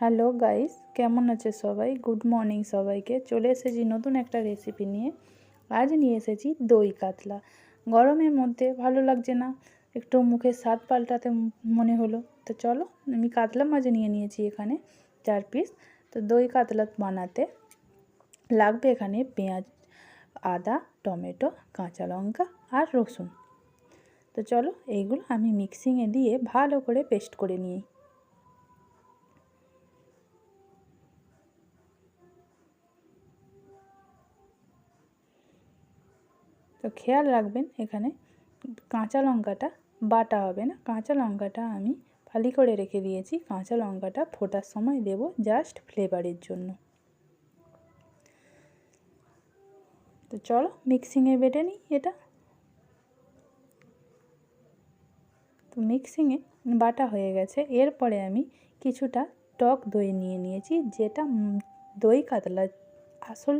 Hello guys কেমন আছে সবাই? গুড মর্নিং সবাইকে। চলে এসেছি নতুন একটা রেসিপি নিয়ে। আজ নিয়ে এসেছি দই কাতলা। গরমের মধ্যে ভালো লাগছে না। একটু মুখের স্বাদ পাল্টাতে মনে হলো। তো চলো, আমি কাতলা মাছ নিয়ে নিয়েছি এখানে চার পিস তো দই কাতলা বানাতে লাগবে এখানে পেঁয়াজ, আদা, টমেটো, কাঁচা লঙ্কা আর রসুন। তো চলো, এইগুলো আমি মিক্সিংয়ে দিয়ে ভালো করে পেস্ট করে নিই। তো খেয়াল রাখবেন এখানে, কাঁচা লঙ্কাটা বাটা হবে না। কাঁচা লঙ্কাটা আমি ফালি করে রেখে দিয়েছি। কাঁচা লঙ্কাটা ফোটার সময় দেব জাস্ট ফ্লেভারের জন্য। তো চলো মিক্সিংয়ে বেটে নিই এটা। তো মিক্সিংয়ে বাটা হয়ে গেছে। এরপরে আমি কিছুটা টক দই নিয়ে নিয়েছি, যেটা দই কাতলা আসল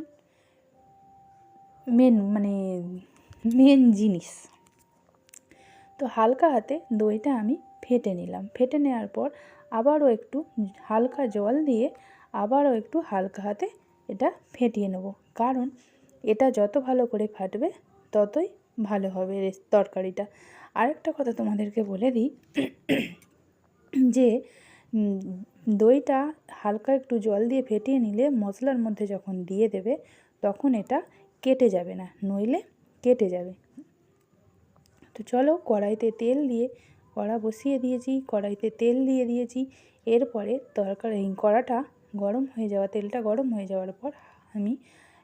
মেন মানে মেন জিনিস। তো হালকা হাতে দইটা আমি ফেটে নিলাম। ফেটে নেওয়ার পর আবারও একটু হালকা জল দিয়ে আবারও একটু হালকা হাতে এটা ফেটিয়ে নেব। কারণ এটা যত ভালো করে ফাটবে, ততই ভালো হবে তরকারিটা। আরেকটা কথা তোমাদেরকে বলে দিই, যে দইটা হালকা একটু জল দিয়ে ফেটিয়ে নিলে মশলার মধ্যে যখন দিয়ে দেবে, তখন এটা কেটে যাবে না, নইলে কেটে যাবে। তো চলো কড়াইতে তেল দিয়ে কড়া বসিয়ে দিয়েছি, কড়াইতে তেল দিয়ে দিয়েছি। এরপরে তরকারি কড়াটা গরম হয়ে যাওয়া, তেলটা গরম হয়ে যাওয়ার পর আমি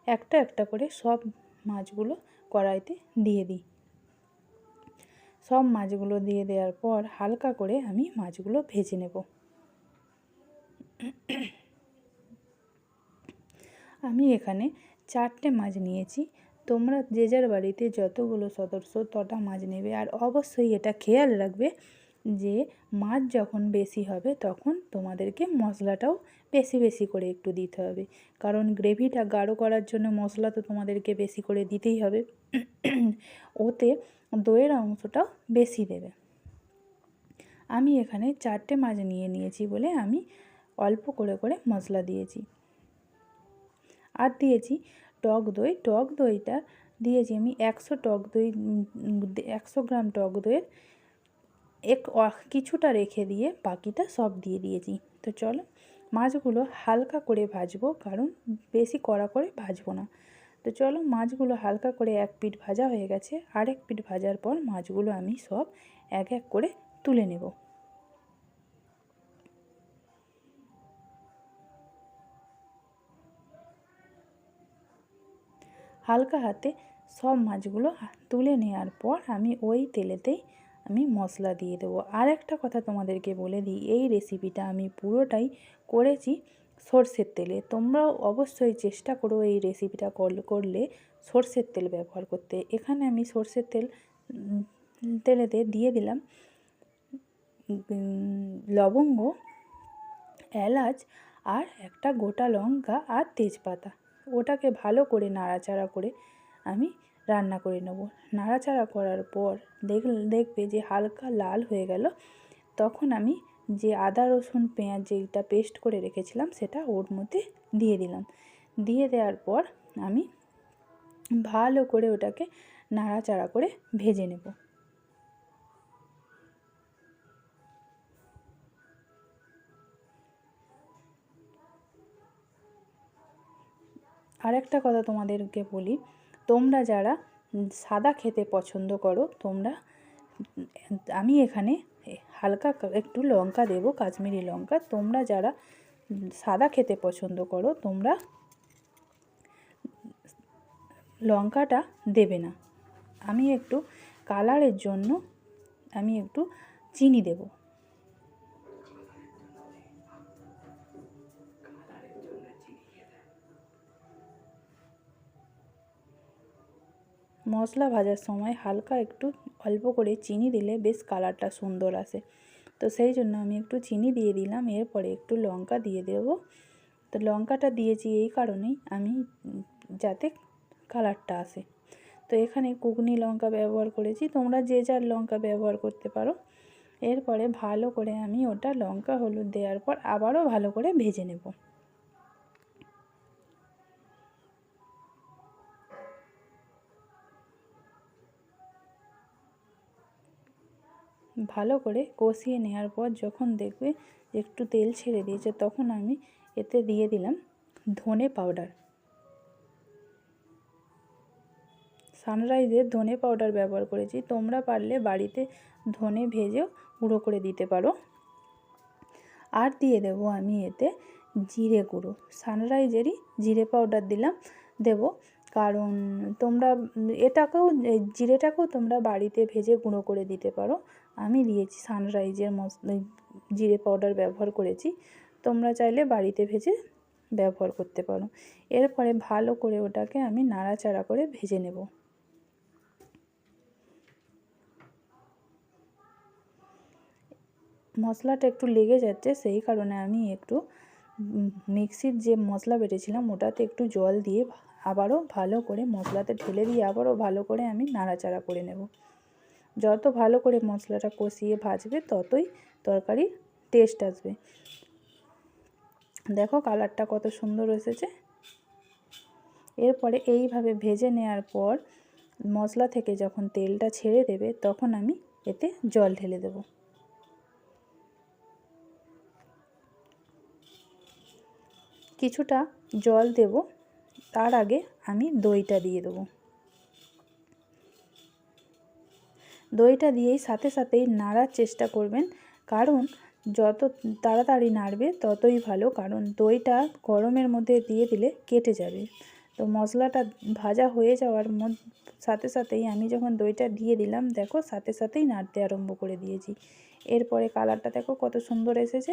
একটা একটা করে সব মাছগুলো কড়াইতে দিয়ে দিই। সব মাছগুলো দিয়ে দেওয়ার পর হালকা করে আমি মাছগুলো ভেজে নেব। আমি এখানে চারটে মাছ নিয়েছি। তোমরা যে যার বাড়িতে যতগুলো সদস্য তটা মাছ নেবে। আর অবশ্যই এটা খেয়াল রাখবে যে মাছ যখন বেশি হবে তখন তোমাদেরকে মশলাটাও বেশি বেশি করে একটু দিতে হবে। কারণ গ্রেভিটা গাঢ় করার জন্য মশলা তো তোমাদেরকে বেশি করে দিতেই হবে। ওতে দইয়ের অংশটাও বেশি দেবে। আমি এখানে চারটে মাছ নিয়ে নিয়েছি বলে আমি অল্প করে করে মশলা দিয়েছি। আর দিয়েছি টক দই। টক দইটা দিয়েছি আমি একশো টক দই একশো গ্রাম টক দইয়ের। এক কিছুটা রেখে দিয়ে বাকিটা সব দিয়ে দিয়েছি। তো চলো মাছগুলো হালকা করে ভাজবো, কারণ বেশি কড়া করে ভাজবো না। তো চলো মাছগুলো হালকা করে এক পিঠ ভাজা হয়ে গেছে। আরেক পিঠ ভাজার পর মাছগুলো আমি সব এক এক করে তুলে নেব। হালকা হাতে সব মাছগুলো তুলে নেওয়ার পর আমি ওই তেলেতেই আমি মশলা দিয়ে দেবো। আর একটা কথা তোমাদেরকে বলে দিই, এই রেসিপিটা আমি পুরোটাই করেছি সর্ষের তেলে। তোমরাও অবশ্যই চেষ্টা করো এই রেসিপিটা করলে সর্ষের তেল ব্যবহার করতে। এখানে আমি সর্ষের তেল তেলেতে দিয়ে দিলাম লবঙ্গ, এলাচ আর একটা গোটা লঙ্কা আর তেজপাতা। ওটাকে ভালো করে নাড়াচাড়া করে আমি রান্না করে নেব। নাড়াচাড়া করার পর দেখ, দেখবে যে হালকা লাল হয়ে গেল। তখন আমি যে আদা, রসুন, পেঁয়াজ যেটা পেস্ট করে রেখেছিলাম সেটা ওর মধ্যে দিয়ে দিলাম। দিয়ে দেওয়ার পর আমি ভালো করে ওটাকে নাড়াচাড়া করে ভেজে নেব। আরেকটা কথা তোমাদেরকে বলি, তোমরা যারা সাদা খেতে পছন্দ করো, তোমরা, আমি এখানে হালকা একটু লঙ্কা দেব, কাশ্মীরি লঙ্কা। তোমরা যারা সাদা খেতে পছন্দ করো, তোমরা লঙ্কাটা দেবে না। আমি একটু কালারের জন্য আমি একটু চিনি দেবো। মশলা ভাজার সময় হালকা একটু অল্প করে চিনি দিলে বেশ কালারটা সুন্দর আসে। তো সেই জন্য আমি একটু চিনি দিয়ে দিলাম, এরপরে একটু লঙ্কা দিয়ে দেব। তো লঙ্কাটা দিয়েছি এই কারণেই আমি যাতে কালারটা আসে। তো এখানে কুগনি লঙ্কা ব্যবহার করেছি, তোমরা যে যার লঙ্কা ব্যবহার করতে পারো। এরপরে ভালো করে আমি ওটা লঙ্কা হলুদ দেওয়ার পর আবারও ভালো করে ভেজে নেব। ভালো করে কষিয়ে নেওয়ার পর যখন দেখবে একটু তেল ছেড়ে দিয়েছে, তখন আমি এতে দিয়ে দিলাম ধনে পাউডার। সানরাইজের ধনে পাউডার ব্যবহার করেছি। তোমরা পারলে বাড়িতে ধনে ভেজেও গুঁড়ো করে দিতে পারো। আর দিয়ে দেব আমি এতে জিরে গুঁড়ো। সানরাইজেরই জিরে পাউডার দিলাম, দেব। কারণ তোমরা, এটাকেও জিরেটাকেও তোমরা বাড়িতে ভেজে গুঁড়ো করে দিতে পারো। আমি দিয়েছি সানরাইজের মস জিরে পাউডার ব্যবহার করেছি। তোমরা চাইলে বাড়িতে ভেজে ব্যবহার করতে পারো। এরপরে ভালো করে ওটাকে আমি নাড়াচাড়া করে ভেজে নেব। মশলাটা একটু লেগে যাচ্ছে, সেই কারণে আমি একটু মিক্সির যে মশলা বেটেছিলাম, ওটাতে একটু জল দিয়ে আবারও ভালো করে মশলাতে ঢেলে দিয়ে আবারও ভালো করে আমি নাড়াচাড়া করে নেব। যত ভালো করে মশলাটা কষিয়ে ভাজবে, ততই তরকারির টেস্ট আসবে। দেখো কালারটা কত সুন্দর এসেছে। এরপরে এইভাবে ভেজে নেওয়ার পর মশলা থেকে যখন তেলটা ছেড়ে দেবে, তখন আমি এতে জল ঢেলে দেব। কিছুটা জল দেব, তার আগে আমি দইটা দিয়ে দেবো। দইটা দিয়েই সাথে সাথেই নাড়ার চেষ্টা করবেন। কারণ যত তাড়াতাড়ি নাড়বে, ততই ভালো, কারণ দইটা গরমের মধ্যে দিয়ে দিলে কেটে যাবে। তো মশলাটা ভাজা হয়ে যাওয়ার সাথে সাথেই আমি যখন দইটা দিয়ে দিলাম, দেখো সাথে সাথেই নাড়তে আরম্ভ করে দিয়েছি। এরপরে কালারটা দেখো কত সুন্দর এসেছে।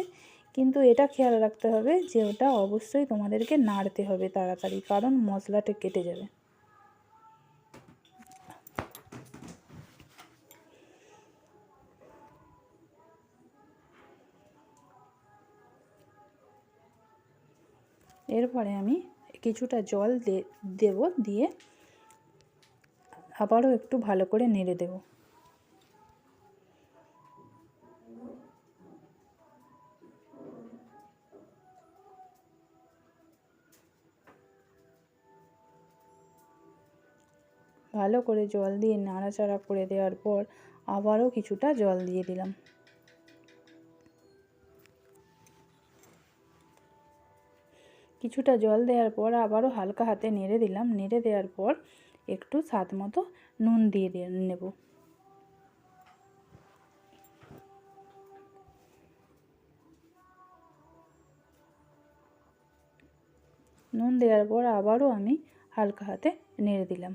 কিন্তু এটা খেয়াল রাখতে হবে যে ওটা অবশ্যই তোমাদেরকে নাড়তে হবে তাড়াতাড়ি, কারণ মশলাটা কেটে যাবে। এরপরে আমি কিছুটা জল দেব, দিয়ে আবারও একটু ভালো করে নেড়ে দেব। ভালো করে জল দিয়ে নাড়াচাড়া করে দেওয়ার পর আবারও কিছুটা জল দিয়ে দিলাম। কিছুটা জল দেওয়ার পর আবারও হালকা হাতে নেড়ে দিলাম। নেড়ে দেওয়ার পর একটু স্বাদ মতো নুন দিয়ে নেব। নুন দেওয়ার পর আবারও আমি হালকা হাতে নেড়ে দিলাম।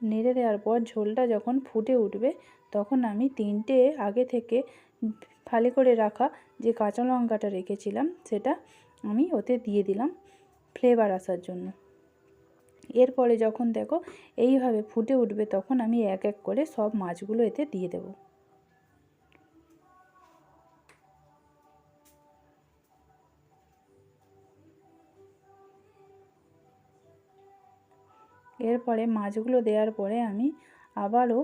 নেড়ে দেওয়ার পর ঝোলটা যখন ফুটে উঠবে, তখন আমি তিনটে আগে থেকে ফালি করে রাখা যে কাঁচা লঙ্কাটা রেখেছিলাম, সেটা আমি ওতে দিয়ে দিলাম ফ্লেভার আসার জন্য। এরপরে যখন দেখো এইভাবে ফুটে উঠবে, তখন আমি এক এক করে সব মাছগুলো এতে দিয়ে দেব। এরপরে মাছগুলো দেওয়ার পরে আমি আবারও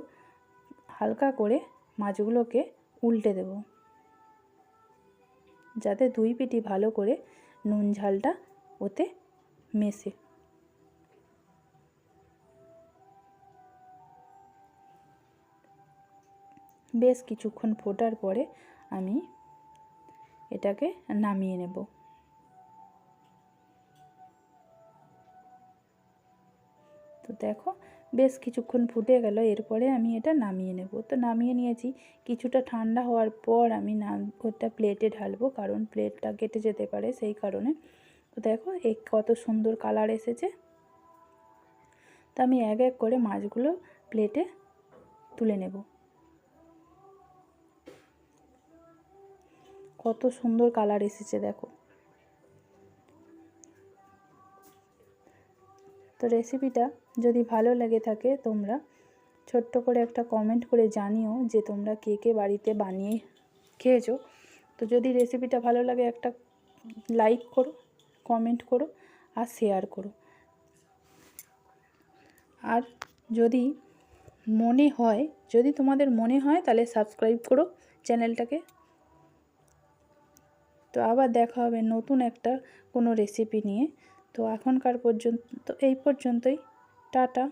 হালকা করে মাছগুলোকে উল্টে দেব। যাতে দুই পিটি ভালো করে নুন ঝালটা ওতে মেশে। বেশ কিছুক্ষণ ফোটার পরে আমি এটাকে নামিয়ে নেব। তো দেখো বেশ কিছুক্ষণ ফুটে গেল, এরপরে আমি এটা নামিয়ে নেব। তো নামিয়ে নিয়েছি। কিছুটা ঠান্ডা হওয়ার পর আমি নাম ওটা প্লেটে ঢালবো, কারণ প্লেটটা কেটে যেতে পারে সেই কারণে। তো দেখো এই কত সুন্দর কালার এসেছে। তো আমি এক এক করে মাছগুলো প্লেটে তুলে নেব। কত সুন্দর কালার এসেছে, দেখো। তো রেসিপিটা যদি ভালো লেগে থাকে তোমরা, ছোট্ট করে একটা কমেন্ট করে জানিও যে তোমরা কে কে বাড়িতে বানিয়ে খেয়েছো। তো যদি রেসিপিটা ভালো লাগে একটা লাইক করো কমেন্ট করো আর শেয়ার করো। আর যদি মনে হয়, যদি তোমাদের মনে হয় তাহলে সাবস্ক্রাইব করো চ্যানেলটাকে তো আবার দেখা হবে নতুন একটা কোনো রেসিপি নিয়ে। তো এখনকার পর্যন্ত এই পর্যন্তই টাটা।